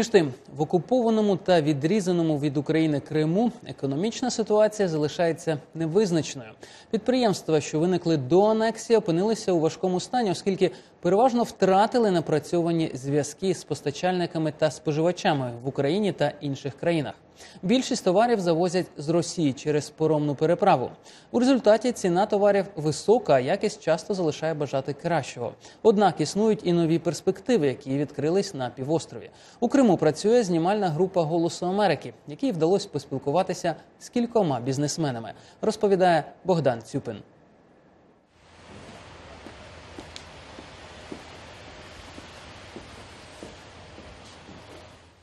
Між тим, в окупованому та відрізаному від України Криму економічна ситуація залишається невизначеною. Підприємства, що виникли до анексії, опинилися у важкому стані, оскільки переважно втратили напрацьовані зв'язки з постачальниками та споживачами в Україні та інших країнах. Більшість товарів завозять з Росії через поромну переправу. У результаті ціна товарів висока, якість часто залишає бажати кращого. Однак існують і нові перспективи, які відкрились на півострові. У Криму працює знімальна група Голосу Америки, якій вдалося поспілкуватися з кількома бізнесменами. Розповідає Богдан Цюпин.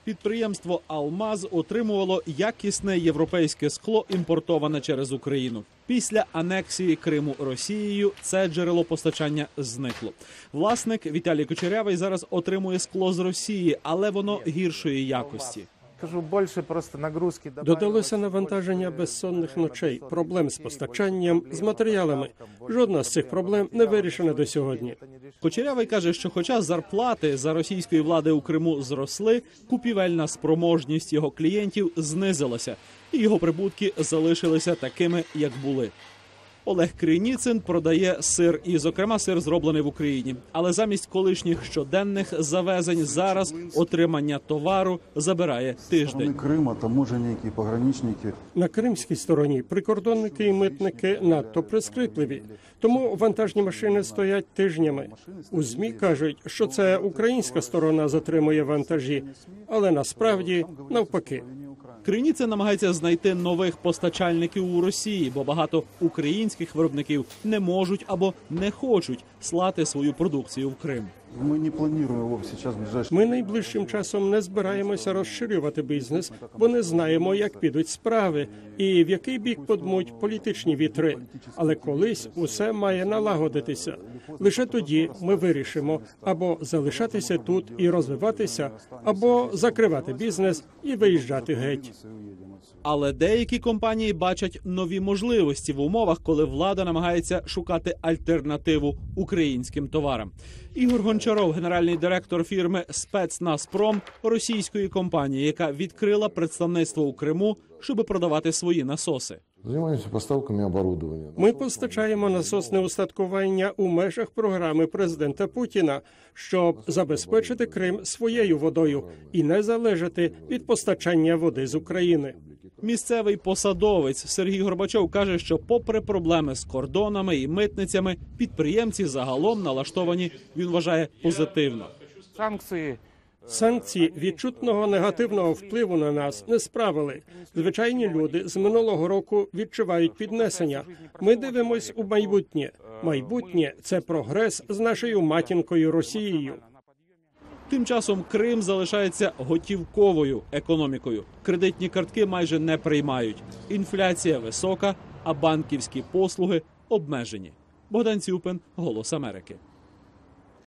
Підприємство Алмаз отримувало якісне європейське скло, імпортоване через Україну. Після анексії Криму Росією це джерело постачання зникло. Власник Віталій Кочерявий зараз отримує скло з Росії, але воно гіршої якості. Кажу, більше просто нагрузки Додалося навантаження безсонних ночей, проблем з постачанням, з матеріалами. Жодна з цих проблем не вирішена до сьогодні. Кучерявий каже, що, хоча зарплати за російської влади у Криму зросли, купівельна спроможність його клієнтів знизилася, і його прибутки залишилися такими, як були. Олег Криніцин продає сир, і, зокрема, сир зроблений в Україні. Але замість колишніх щоденних завезень зараз отримання товару забирає тиждень. Крыма таможенники, пограничники. На кримській стороні прикордонники і митники надто прискрипливі, тому вантажні машини стоять тижнями. У змі кажуть, що це українська сторона затримує вантажі, але насправді навпаки. Криніцин намагається знайти нових постачальників у Росії, бо багато українських виробників не можуть або не хочуть слати свою продукцію в Крим. Мы не планируем его сейчас Ми найближчим часом не збираємося розширювати бізнес, бо не знаємо, як підуть справи і в який бік подмуть політичні вітри. Але колись усе має налагодитися. Лише тоді ми вирішимо або залишатися тут і розвиватися, або закривати бізнес і виїжджати геть. Але деякі компанії бачать нові можливості в умовах, коли влада намагається шукати альтернативу українським товарам. Ігор Гончаров, генеральний директор фірми Спецназпром російської компанії, яка відкрила представництво у Криму, щоб продавати свої насоси. Занимаемся поставками оборудования. Ми постачаємо насосне устаткування у межах програми президента Путіна, щоб забезпечити Крим своєю водою і не залежати від постачання води з України. Місцевий посадовець Сергій Горбачов каже, що, попри проблеми з кордонами і митницями, підприємці загалом налаштовані. Він вважає позитивно. санкції. Санкції відчутного негативного впливу на нас не справили. Звичайні люди з минулого року відчувають піднесення. Ми дивимось у майбутнє. Майбутнє це прогрес з нашою матінкою Росією. Тим часом Крим залишається готівковою економікою. Кредитні картки майже не приймають. Інфляція висока, а банківські послуги обмежені. Богдан Цюпин, Голос Америки.